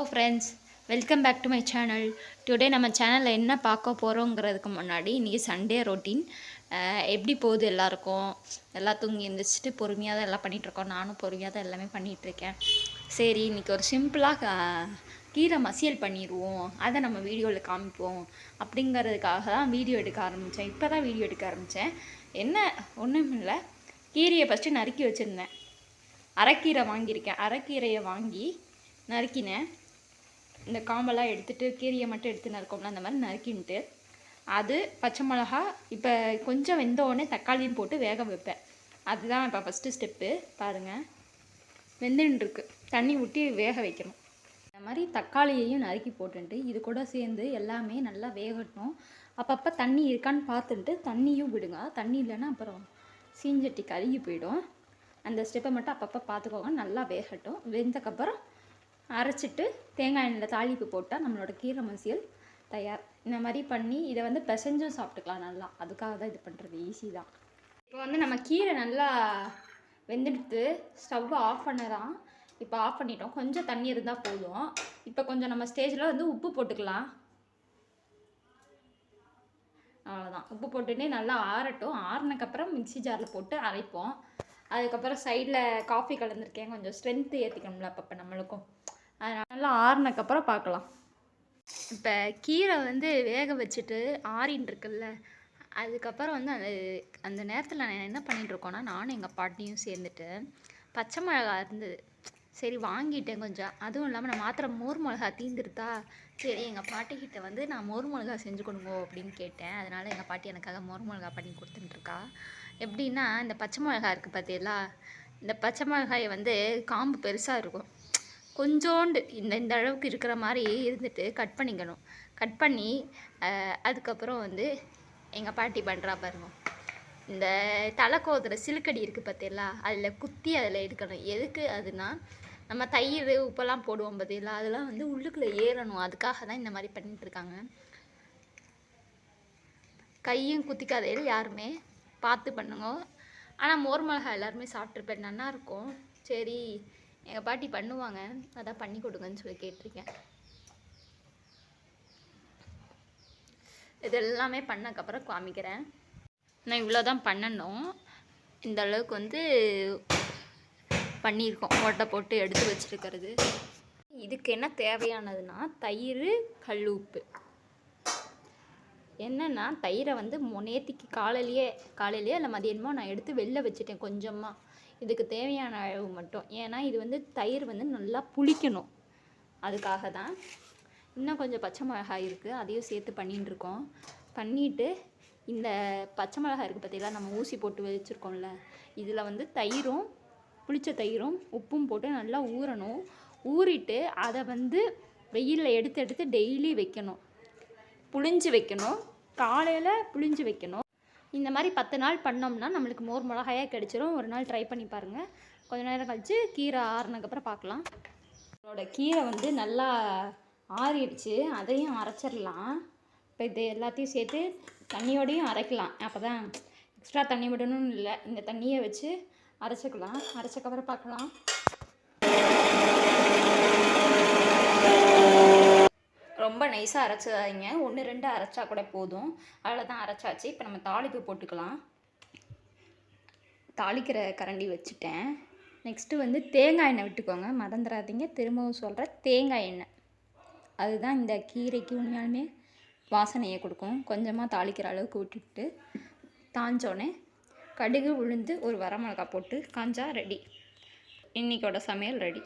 Hello friends welcome back to my channel today நம்ம சேனலில் என்ன பார்க்க போகிறோங்கிறதுக்கு முன்னாடி இன்றைக்கி சண்டே ரொட்டீன் எப்படி போகுது எல்லாருக்கும்? எல்லாம் தூங்கி எழுந்திரிச்சிட்டு பொறுமையாக தான் எல்லாம் பண்ணிகிட்ருக்கோம் நானும் பொறுமையாக தான் எல்லாமே பண்ணிகிட்ருக்கேன் சரி இன்றைக்கி ஒரு சிம்பிளாக கீரை மசியல் பண்ணிடுவோம். அதை நம்ம வீடியோவில் காமிப்போம். அப்படிங்கிறதுக்காக தான் வீடியோ எடுக்க ஆரம்பித்தேன் இப்போ தான் வீடியோ எடுக்க ஆரம்பித்தேன் என்ன? ஒன்றும் இல்லை. கீரையை ஃபஸ்ட்டு நறுக்கி வச்சுருந்தேன். அரைக்கீரை வாங்கியிருக்கேன். அரைக்கீரையை வாங்கி நறுக்கினேன். இந்த காம்பெல்லாம் எடுத்துட்டு கீரையை மட்டும் எடுத்து நறுக்கோம்ல அந்த மாதிரி நறுக்கின்ட்டு அது பச்சை மிளகா இப்போ கொஞ்சம் வெந்த உடனே தக்காளியும் போட்டு வேக வைப்பேன். அதுதான் இப்போ ஃபஸ்ட்டு ஸ்டெப்பு பாருங்கள் வெந்துட்டுருக்கு தண்ணி ஊற்றி வேக வைக்கணும். இந்த மாதிரி தக்காளியையும் நறுக்கி போட்டுட்டு இது கூட சேர்ந்து எல்லாமே நல்லா வேகட்டும். அப்பப்போ தண்ணி இருக்கான்னு பார்த்துட்டு தண்ணியும் விடுங்க. தண்ணி இல்லைன்னா அப்புறம் சீஞ்சட்டி கருகி போயிடும். அந்த ஸ்டெப்பை மட்டும் அப்பப்போ பார்த்துக்கோங்க. நல்லா வேகட்டும். வெந்தக்கப்புறம் அரைச்சிட்டு தேங்காய் எண்ணெயில் தாளிப்பு போட்டால் நம்மளோட கீரை மசியல் தயார். இந்த மாதிரி பண்ணி இதை வந்து பிசைஞ்சும் சாப்பிட்டுக்கலாம் நல்லா. அதுக்காக தான் இது பண்ணுறது ஈஸி தான். இப்போ வந்து நம்ம கீரை நல்லா வெந்துடுத்து ஸ்டவ் ஆஃப் பண்ணதான் இப்போ ஆஃப் பண்ணிட்டோம். கொஞ்சம் தண்ணி இருந்தால் போதும். இப்போ கொஞ்சம் நம்ம ஸ்டேஜில் வந்து உப்பு போட்டுக்கலாம். அவ்வளோதான் உப்பு போட்டுட்டு நல்லா ஆறட்டும். ஆறினக்கப்புறம் மிக்ஸி ஜாரில் போட்டு அரைப்போம். அதுக்கப்புறம் சைடில் காஃபி கலந்துருக்கேன். கொஞ்சம் ஸ்ட்ரென்த்து ஏற்றிக்கணும்ல அப்பப்போ நம்மளுக்கும். அதனால ஆறுனக்கப்புறம் பார்க்கலாம் இப்போ கீரை வந்து வேக வச்சுட்டு ஆறின்னு இருக்குல்ல அதுக்கப்புறம் வந்து அந்த அந்த நேரத்தில் நான் என்ன பண்ணிட்டுருக்கோன்னா நானும் எங்கள் பாட்டியும் சேர்ந்துட்டு பச்சை மிளகா இருந்தது. சரி வாங்கிட்டேன் கொஞ்சம். அதுவும் இல்லாமல் நான் மாத்திரை மோர் மிளகா தீந்துருத்தா? சரி எங்கள் பாட்டிக்கிட்ட வந்து நான் மோர் மிளகா செஞ்சு கொடுங்கோ அப்படின்னு கேட்டேன். அதனால் எங்கள் பாட்டி எனக்காக மோர் மிளகா பண்ணி கொடுத்துட்டுருக்கா எப்படின்னா இந்த பச்சை மிளகா இருக்குது பார்த்தீங்களா இந்த பச்சை மிளகாயை வந்து காம்பு பெருசாக இருக்கும். கொஞ்சோண்டு இந்த இந்த அளவுக்கு இருக்கிற மாதிரி இருந்துட்டு கட் பண்ணிக்கணும். கட் பண்ணி அதுக்கப்புறம் வந்து எங்கள் பாட்டி பண்ணுறா பாருங்க. இந்த தலை கோதுற சிலுக்கடி இருக்குது பார்த்தீங்களா அதில் குத்தி அதில் எடுக்கணும். எதுக்கு அதுனா நம்ம தயிர் உப்பெல்லாம் போடுவோம் பார்த்தீங்களா அதெல்லாம் வந்து உள்ளுக்குள்ளே ஏறணும். அதுக்காக தான் இந்த மாதிரி பண்ணிகிட்ருக்காங்க கையும் குத்திக்காதையில் யாருமே பார்த்து பண்ணுங்க. ஆனால் மோர் மிளகா எல்லாருமே சாப்பிட்ருப்பேன் நல்லாயிருக்கும். சரி எங்கள் பாட்டி பண்ணுவாங்க. அதான் பண்ணி கொடுங்கன்னு சொல்லி கேட்டிருக்கேன். இது எல்லாமே பண்ணக்கப்புறம் காமிக்கிறேன். நான் இவ்வளோ தான் பண்ணணும். இந்த அளவுக்கு வந்து பண்ணியிருக்கோம். ஓட்டை போட்டு எடுத்து வச்சிருக்கிறது. இதுக்கு என்ன தேவையானதுன்னா தயிர் கல் உப்பு. என்னென்னா தயிரை வந்து மொ- காலையிலேயே காலையிலேயே இல்லை மதியானமோ நான் எடுத்து வெளில வச்சுட்டேன் கொஞ்சமாக இதுக்கு தேவையான அளவு மட்டும். ஏன்னா இது வந்து தயிர் வந்து நல்லா புளிக்கணும். அதுக்காக தான் இன்னும் கொஞ்சம் பச்சை மிளகாய் இருக்குது அதையும் சேர்த்து பண்ணிட்டு இருக்கோம் இந்த பச்சை மிளகாய் இருக்குது பார்த்தீங்களா நம்ம ஊசி போட்டு வச்சுருக்கோம்ல இதில் வந்து தயிரும் புளிச்ச தயிரும் உப்பும் போட்டு நல்லா ஊறணும். ஊறிட்டு அதை வந்து வெயிலில் எடுத்து எடுத்து டெய்லி வைக்கணும். புளிஞ்சு வைக்கணும். காலையில் புளிஞ்சு வைக்கணும். இந்த மாதிரி பத்து நாள் பண்ணோம்னா நம்மளுக்கு மோர் மிளகாயாக கிடச்சிரும். ஒரு நாள் ட்ரை பண்ணி பாருங்கள் கொஞ்ச நேரம் கழித்து கீரை ஆறுனதுக்கப்புறம் பார்க்கலாம். நம்மளோட கீரை வந்து நல்லா ஆறிடுச்சு. அதையும் அரைச்சிடலாம். இப்போ இது எல்லாத்தையும் சேர்த்து தண்ணியோடையும் அரைக்கலாம். அப்போ தான் எக்ஸ்ட்ரா தண்ணி விடணும்னு இல்லை. இந்த தண்ணியை வச்சு அரைச்சிக்கலாம். அரைச்சக்கப்புறம் பார்க்கலாம். ரொம்ப நைஸாக அரைச்சாதீங்க. ஒன்று ரெண்டு அரைச்சா கூட போதும். அதில் தான் அரைச்சாச்சு. இப்போ நம்ம தாளிப்பு போட்டுக்கலாம். தாளிக்கிற கரண்டி வச்சுட்டேன். நெக்ஸ்ட்டு வந்து தேங்காய் எண்ணெய் விட்டுக்கோங்க. மறந்துடாதீங்க. திரும்பவும் சொல்கிற தேங்காய் எண்ணெய். அதுதான் இந்த கீரைக்கு உண்மையாலுமே வாசனையை கொடுக்கும். கொஞ்சமாக தாளிக்கிற அளவுக்கு விட்டுட்டு தாஞ்சோடனே கடுகு உளுந்து ஒரு வரமிளகா போட்டு காஞ்சா ரெடி இன்றைக்கோட சமையல் ரெடி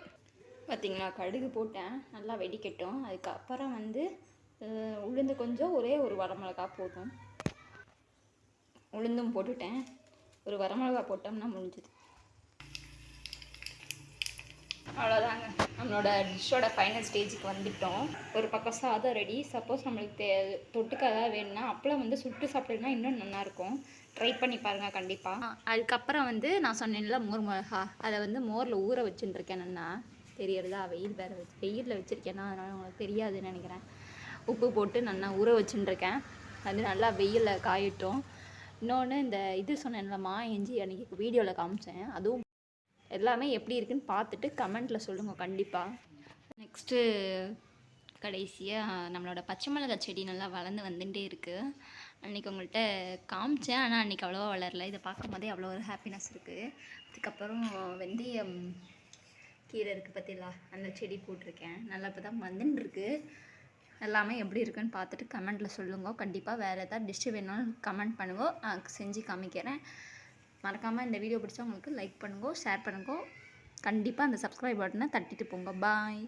பார்த்தீங்களா? கடுகு போட்டேன். நல்லா வெடிக்கட்டும். அதுக்கப்புறம் வந்து உளுந்து கொஞ்சம் ஒரே ஒரு வரமிளகா போதும். உளுந்தும் போட்டுட்டேன். ஒரு வரமிளகா போட்டோம்னா முடிஞ்சுது. அவ்வளோதாங்க. நம்மளோட டிஷ்ஷோட ஃபைனல் ஸ்டேஜுக்கு வந்துட்டோம். ஒரு பக்கம் சாதம் ரெடி சப்போஸ் நம்மளுக்கு தே தொட்டுக்க ஏதாவது வேணும்னா அப்பளம் வந்து சுட்டு சாப்பிட்டோம்னா இன்னும் நல்லாயிருக்கும். ட்ரை பண்ணி பாருங்கள் கண்டிப்பாக அதுக்கப்புறம் வந்து நான் சொன்னேன்ல மோர் மிளகா. அதை வந்து மோரில் ஊற வச்சுட்டுருக்கேன் நான் தெரியறதா வெயில் வேறு வச்சு வெயிலில் வச்சுருக்கேன்னா அதனால் உங்களுக்கு தெரியாதுன்னு நினைக்கிறேன். உப்பு போட்டு நல்லா ஊற வச்சுட்டுருக்கேன் அது நல்லா வெயிலில் காயட்டும். இன்னொன்று இந்த இது சொன்னேன்ல மா இஞ்சி அன்றைக்கி வீடியோவில் காமிச்சேன். அதுவும் எல்லாமே எப்படி இருக்குன்னு பார்த்துட்டு கமெண்ட்டில் சொல்லுங்கள் கண்டிப்பாக நெக்ஸ்ட்டு கடைசியாக நம்மளோட பச்சை மிளகாய் செடி நல்லா வளர்ந்து வந்துட்டே இருக்குது அன்றைக்கி உங்கள்கிட்ட காமிச்சேன் ஆனால் அன்றைக்கி அவ்வளோவா வளரல. இதை பார்க்கும் போதே அவ்வளோ ஒரு ஹாப்பினஸ் இருக்குது அதுக்கப்புறம் வெந்தயம் கீரை இருக்குது பார்த்தீங்களா அந்த செடி போட்டிருக்கேன். நல்லா இப்போ தான் வந்துட்டுருக்கு எல்லாமே எப்படி இருக்குன்னு பார்த்துட்டு கமெண்ட்டில் சொல்லுங்க. கண்டிப்பாக வேறு ஏதாவது டிஷ்ஷு வேணாலும் கமெண்ட் பண்ணுங்க. நான் செஞ்சு காமிக்கிறேன். மறக்காமல் இந்த வீடியோ பிடிச்சா உங்களுக்கு லைக் பண்ணுங்க ஷேர் பண்ணுங்க. கண்டிப்பாக அந்த சப்ஸ்கிரைப் பட்டனை தட்டிட்டு போங்க. பாய்